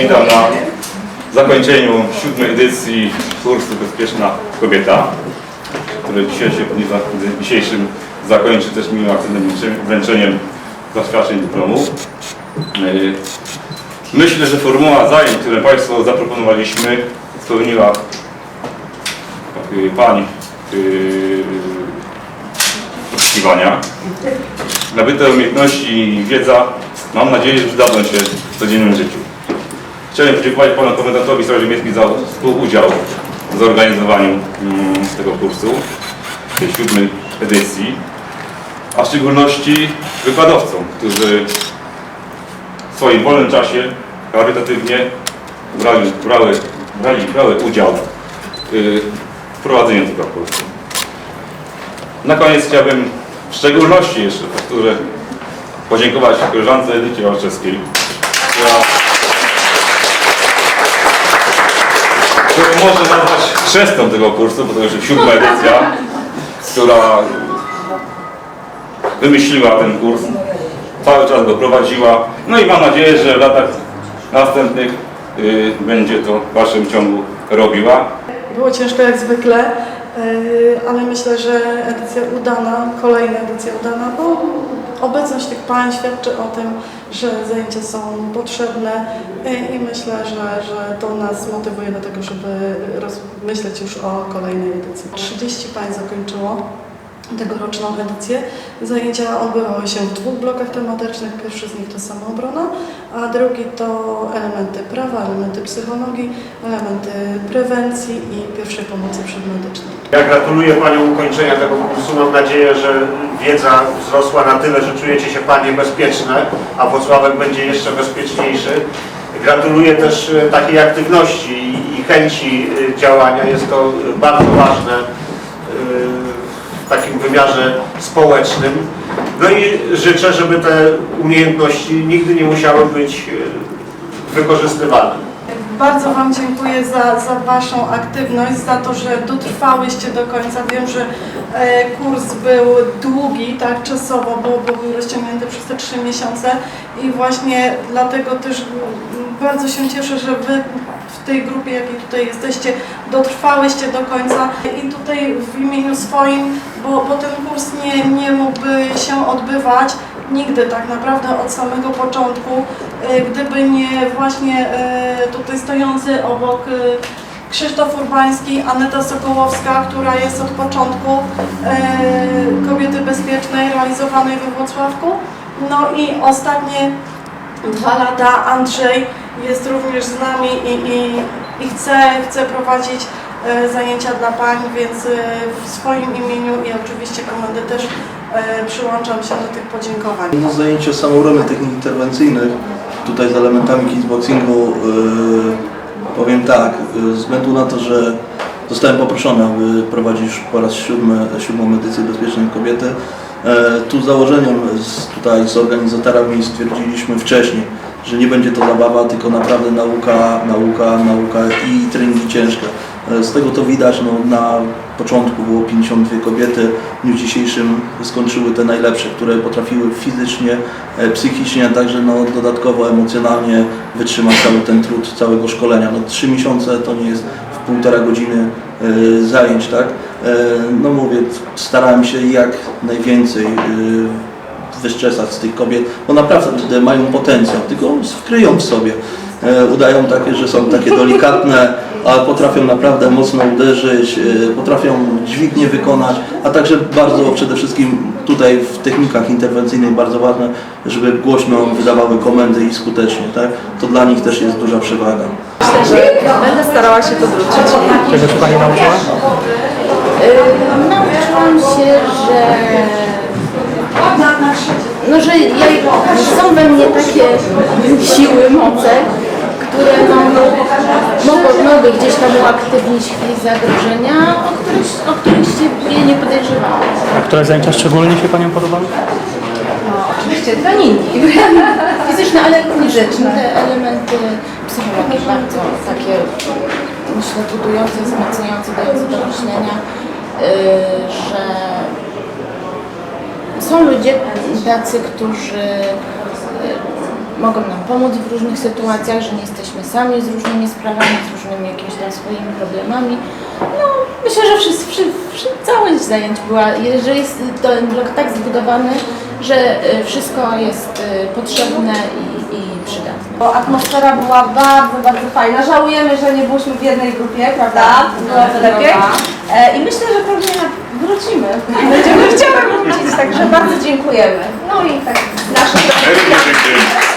Witam na zakończeniu siódmej edycji kursu Bezpieczna Kobieta, który dzisiaj się, dzisiejszym zakończy też miłym aktywnym wręczeniem zaświadczeń dyplomów. Yy, Myślę, że formuła zajęć, które Państwu zaproponowaliśmy, spełniła yy, Pań yy, oczekiwania. Nabyte umiejętności i wiedza, mam nadzieję, że przydadzą się w codziennym życiu. Chciałem podziękować Panu Komendantowi Straży Miejskiej za współudział w zorganizowaniu mm, tego kursu, tej siódmej edycji, a w szczególności wykładowcom, którzy w swoim wolnym czasie charytatywnie brali, brały, brali, brały udział y, w prowadzeniu tego kursu. Na koniec chciałbym w szczególności jeszcze powtórzę podziękować koleżance Edycie Walczewskiej, która, którą można nazwać chrzestą tego kursu, bo to już siódma edycja, która wymyśliła ten kurs, cały czas go prowadziła. No i mam nadzieję, że w latach następnych y, będzie to w dalszym ciągu robiła. Było ciężko jak zwykle, yy, ale myślę, że edycja udana, kolejna edycja udana, bo obecność tych pań świadczy o tym, że zajęcia są potrzebne yy, i myślę, że, że to nas motywuje do tego, żeby rozmyśleć już o kolejnej edycji. 30 pań zakończyło tegoroczną edycję. Zajęcia odbywały się w dwóch blokach tematycznych. Pierwszy z nich to samoobrona, a drugi to elementy prawa, elementy psychologii, elementy prewencji i pierwszej pomocy przedmedycznej. Ja gratuluję Paniom ukończenia tego kursu. Mam nadzieję, że wiedza wzrosła na tyle, że czujecie się Panie bezpieczne, a Włocławek będzie jeszcze bezpieczniejszy. Gratuluję też e, takiej aktywności i- chęci e, działania. Jest to bardzo ważne e, takim wymiarze społecznym. No i życzę, żeby te umiejętności nigdy nie musiały być e, wykorzystywane. Bardzo Wam dziękuję za, za Waszą aktywność, za to, że dotrwałyście do końca. Wiem, że e, kurs był długi, tak, czasowo, bo, był rozciągnięty przez te trzy miesiące i właśnie dlatego też bardzo się cieszę, że Wy w tej grupie, jakiej tutaj jesteście, dotrwałyście do końca i tutaj w imieniu swoim, bo, bo ten kurs nie, nie mógłby się odbywać nigdy tak naprawdę od samego początku, e, gdyby nie właśnie e, tutaj stojący obok e, Krzysztof Urbański, Aneta Sokołowska, która jest od początku Kobiety Bezpiecznej realizowanej we Włocławku. No i ostatnie dwa lata Andrzej jest również z nami i, i, i chce, chce prowadzić e, zajęcia dla pań, więc e, w swoim imieniu i oczywiście komendy też e, przyłączam się do tych podziękowań. No, zajęcia samoobrony technik interwencyjnych, tutaj z elementami kickboxingu, powiem tak, ze względu na to, że zostałem poproszony, aby prowadzić po raz siódmy, siódmą edycję Bezpiecznej Kobiety, tu założeniem z, tutaj z organizatorami stwierdziliśmy wcześniej, że nie będzie to zabawa, tylko naprawdę nauka, nauka, nauka i treningi ciężkie. Yy, Z tego to widać, no, na początku było 52 kobiety, w dniu dzisiejszym skończyły te najlepsze, które potrafiły fizycznie, e, psychicznie, a także no, dodatkowo emocjonalnie wytrzymać cały ten trud całego szkolenia. No, trzy miesiące to nie jest w półtora godziny e, zajęć, tak? E, no mówię, starałem się jak najwięcej wystrzesać z tych kobiet, bo naprawdę mają potencjał, tylko wkryją w sobie. E, Udają takie, że są takie delikatne, a potrafią naprawdę mocno uderzyć, e, potrafią dźwignie wykonać, a także bardzo przede wszystkim tutaj w technikach interwencyjnych bardzo ważne, żeby głośno wydawały komendy i skutecznie, tak? To dla nich też jest duża przewaga. Będę starała się to wrócić. Czego się Pani nauczyła? Yy, nauczyłam się, że no, że ja, są we mnie takie siły, moce, które mogą, mogą, mogły gdzieś tam uaktywnić chwili zagrożenia, o których, o których się nie podejrzewałam. A które zajęcia szczególnie się Panią podobały? No, oczywiście treningi fizyczne, ale grzeczne. Te elementy psychologii bardzo takie, myślę, budujące, wzmacniające, dające do myślenia, yy, że są ludzie tacy, którzy yy, mogą nam pomóc w różnych sytuacjach, że nie jesteśmy sami z różnymi sprawami, z różnymi jakimiś tam swoimi problemami. No, myślę, że wszyscy, wszy- wszy- całość zajęć była, że jest ten blok tak zbudowany, że y, wszystko jest y, potrzebne i, i przydatne. Bo atmosfera była bardzo, bardzo fajna. Żałujemy, że nie byliśmy w jednej grupie, prawda? Byłoby lepiej. E, I myślę, że pewnie wrócimy. Będziemy chciały wrócić, także bardzo dziękujemy. No i tak z